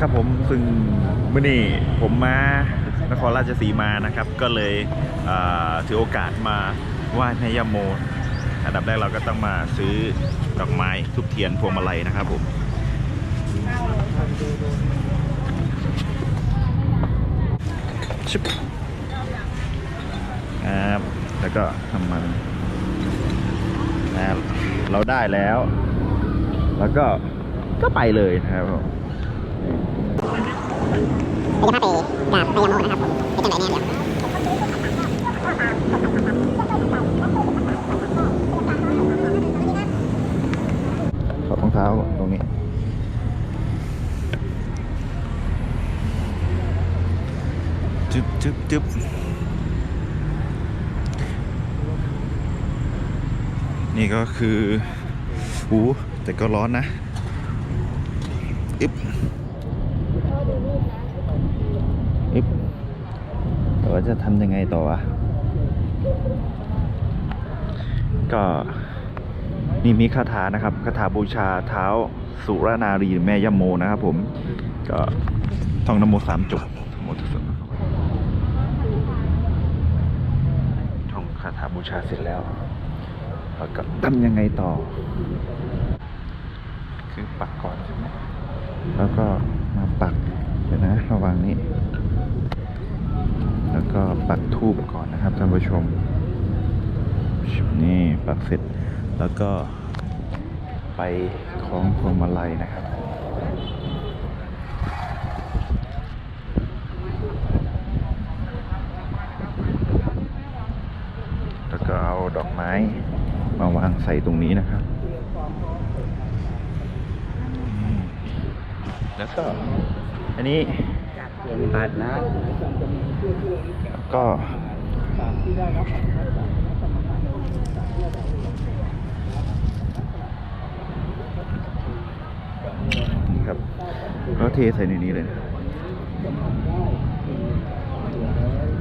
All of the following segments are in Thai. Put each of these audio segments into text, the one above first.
ครับผมซึ่งมื่อนี้ผมมานครราชสีมานะครับ ก็เลยถือโอกาสมาไหว้แม่ย่าโม อันดับแรกเราก็ต้องมาซื้อดอกไม้ทุบเทียนพวงมาลัยนะครับผมชิบครับแล้วก็ทำมันนะเราได้แล้ว แล้วก็ก็ไปเลยนะครับผม เป็นภาพเปกับพยาโมนะครับผมเป็นจังไหนเนี่ยเดี๋ยวถอดรองเท้าตรงนี้จึ๊บจึ๊บจึ๊บนี่ก็คือหูแต่ก็ร้อนนะ อึ๊บอึ๊บแต่ ว่าจะทำยังไงต่อวะก็นี่มีคาถานะครับคาถาบูชาเท้าสุรนารีแม่ย่าโมนะครับผมก็ท่องนโมสามจบโมตัสสะท่องคาถาบูชาเสร็จแล้วแล้วก็ทำยังไงต่อ คือปักก่อนใช่ไหมแล้วก็มาปักเดี๋ยวนะระหว่างนี้ ปักทูบก่อนนะครับท่านผู้ชม นี่ปักเสร็จแล้วก็ไปคล้องพวงมาลัยนะครับ แล้วก็เอาดอกไม้มาวางใส่ตรงนี้นะครับ แล้วก็อันนี้ปัดนะแล้ว ก็นี่ครับก็เทใส่ในนี้เลยนะ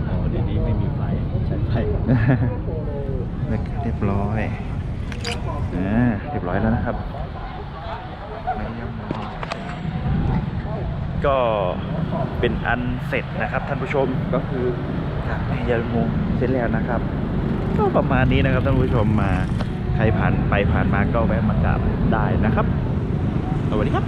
อ๋อเดี๋ยวนี้ไม่มีไฟใช้ไฟแล้วก็เรียบร้อยอ่าเรียบร้อยแล้วนะครับก็เป็นอันเสร็จนะครับท่านผู้ชมก็คือ นี่ยาโมเสร็จแล้วนะครับ ก็ประมาณนี้นะครับท่านผู้ชมมาใครผ่านไปผ่านมาก็แวะมากราบได้นะครับสวัสดีครับ